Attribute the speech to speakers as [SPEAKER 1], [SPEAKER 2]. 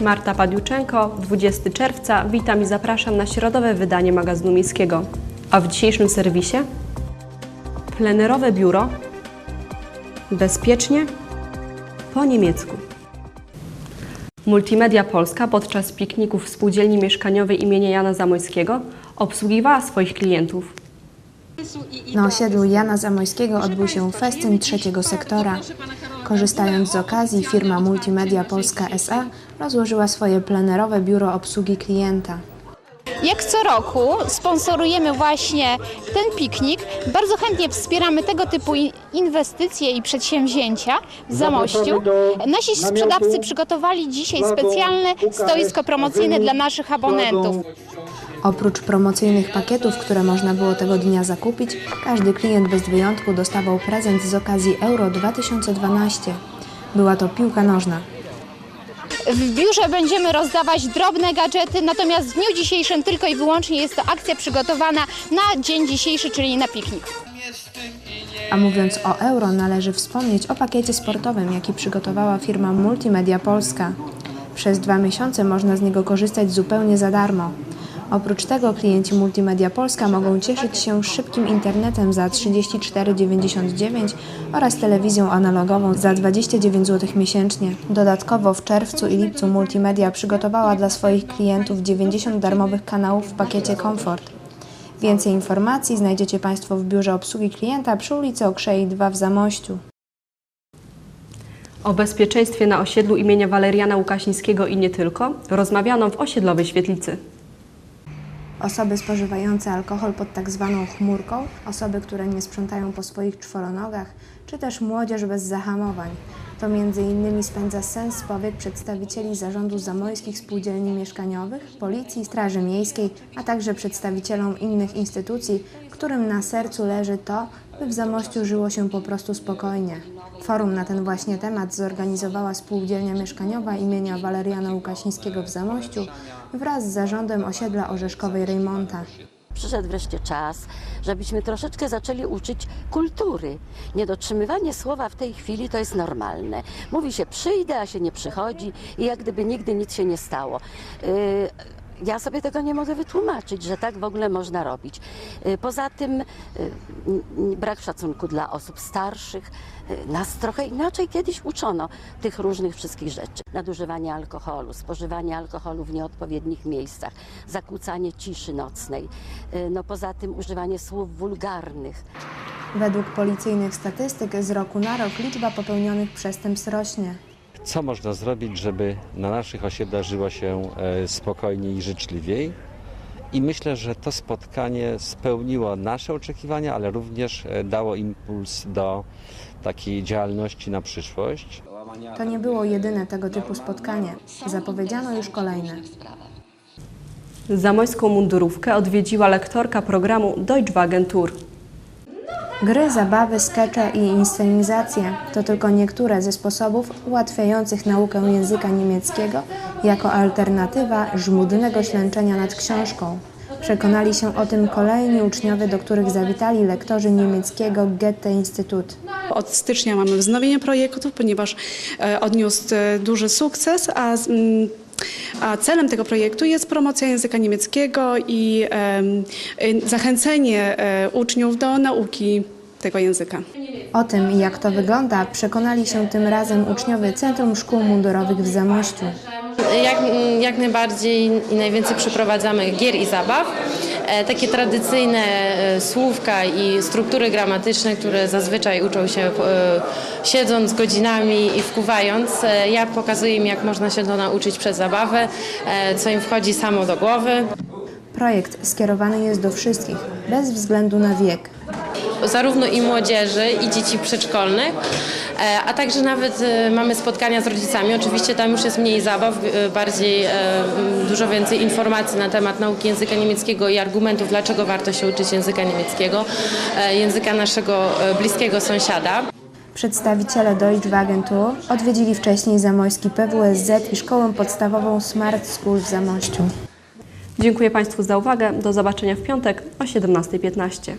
[SPEAKER 1] Marta Padiuczenko, 20 czerwca. Witam i zapraszam na środowe wydanie magazynu miejskiego. A w dzisiejszym serwisie? Plenerowe biuro. Bezpiecznie po niemiecku. Multimedia Polska podczas pikników w spółdzielni mieszkaniowej imienia Jana Zamojskiego obsługiwała swoich klientów.
[SPEAKER 2] Na osiedlu Jana Zamojskiego odbył się festyn trzeciego sektora. Korzystając z okazji, firma Multimedia Polska SA rozłożyła swoje plenerowe biuro obsługi klienta.
[SPEAKER 3] Jak co roku sponsorujemy właśnie ten piknik. Bardzo chętnie wspieramy tego typu inwestycje i przedsięwzięcia w Zamościu. Nasi sprzedawcy przygotowali dzisiaj specjalne stoisko promocyjne dla naszych abonentów.
[SPEAKER 2] Oprócz promocyjnych pakietów, które można było tego dnia zakupić, każdy klient bez wyjątku dostawał prezent z okazji Euro 2012. Była to piłka nożna.
[SPEAKER 3] W biurze będziemy rozdawać drobne gadżety, natomiast w dniu dzisiejszym tylko i wyłącznie jest to akcja przygotowana na dzień dzisiejszy, czyli na piknik.
[SPEAKER 2] A mówiąc o euro, należy wspomnieć o pakiecie sportowym, jaki przygotowała firma Multimedia Polska. Przez dwa miesiące można z niego korzystać zupełnie za darmo. Oprócz tego klienci Multimedia Polska mogą cieszyć się szybkim internetem za 34,99 oraz telewizją analogową za 29 zł miesięcznie. Dodatkowo w czerwcu i lipcu Multimedia przygotowała dla swoich klientów 90 darmowych kanałów w pakiecie Komfort. Więcej informacji znajdziecie Państwo w biurze obsługi klienta przy ulicy Okrzei 2 w Zamościu.
[SPEAKER 1] O bezpieczeństwie na osiedlu imienia Waleriana Łukasińskiego i nie tylko rozmawiano w osiedlowej świetlicy.
[SPEAKER 2] Osoby spożywające alkohol pod tak zwaną chmurką, osoby, które nie sprzątają po swoich czworonogach, czy też młodzież bez zahamowań. To między innymi spędza sens powiek przedstawicieli zarządu zamojskich spółdzielni mieszkaniowych, policji, straży miejskiej, a także przedstawicielom innych instytucji, którym na sercu leży to, by w Zamościu żyło się po prostu spokojnie. Forum na ten właśnie temat zorganizowała spółdzielnia mieszkaniowa imienia Waleriana Łukasińskiego w Zamościu wraz z zarządem osiedla Orzeszkowej Rejmonta.
[SPEAKER 4] Przyszedł wreszcie czas, żebyśmy troszeczkę zaczęli uczyć kultury. Niedotrzymywanie słowa w tej chwili to jest normalne. Mówi się przyjdę, a się nie przychodzi i jak gdyby nigdy nic się nie stało. Yy, ja sobie tego nie mogę wytłumaczyć, że tak w ogóle można robić. Yy, Poza tym n- brak szacunku dla osób starszych. Yy, Nas trochę inaczej kiedyś uczono tych różnych wszystkich rzeczy. Nadużywanie alkoholu, spożywanie alkoholu w nieodpowiednich miejscach, zakłócanie ciszy nocnej. No poza tym używanie słów wulgarnych.
[SPEAKER 2] Według policyjnych statystyk z roku na rok liczba popełnionych przestępstw rośnie.
[SPEAKER 5] Co można zrobić, żeby na naszych osiedlach żyło się e, spokojniej i życzliwiej. I myślę, że to spotkanie spełniło nasze oczekiwania, ale również e, dało impuls do takiej działalności na przyszłość.
[SPEAKER 2] To nie było jedyne tego typu spotkanie. Zapowiedziano już kolejne.
[SPEAKER 1] Zamojską mundurówkę odwiedziła lektorka programu Deutschwagen Tour.
[SPEAKER 2] Gry, zabawy, skecze i inscenizacje to tylko niektóre ze sposobów ułatwiających naukę języka niemieckiego jako alternatywa żmudnego ślęczenia nad książką. Przekonali się o tym kolejni uczniowie, do których zawitali lektorzy niemieckiego Goethe Institut.
[SPEAKER 6] Od stycznia mamy wznowienie projektu, ponieważ e, odniósł e, duży sukces, a, a celem tego projektu jest promocja języka niemieckiego i y, zachęcenie e, uczniów do nauki tego języka.
[SPEAKER 2] O tym, jak to wygląda, przekonali się tym razem uczniowie Centrum Szkół Mundurowych w Zamościu.
[SPEAKER 7] Jak, jak najbardziej i najwięcej przeprowadzamy gier i zabaw. E, takie tradycyjne e, słówka i struktury gramatyczne, które zazwyczaj uczą się e, siedząc godzinami i wkuwając. Ja pokazuję im, jak można się to nauczyć przez zabawę, co im wchodzi samo do głowy.
[SPEAKER 2] Projekt skierowany jest do wszystkich, bez względu na wiek.
[SPEAKER 7] Zarówno i młodzieży, i dzieci przedszkolnych, e, a także nawet e, mamy spotkania z rodzicami. Oczywiście tam już jest mniej zabaw, e, bardziej dużo więcej informacji na temat nauki języka niemieckiego i argumentów, dlaczego warto się uczyć języka niemieckiego, języka naszego bliskiego sąsiada.
[SPEAKER 2] Przedstawiciele Deutschwagen Tour odwiedzili wcześniej zamojski PWSZ i szkołę podstawową Smart School w Zamościu.
[SPEAKER 1] Dziękuję Państwu za uwagę. Do zobaczenia w piątek o 17.15.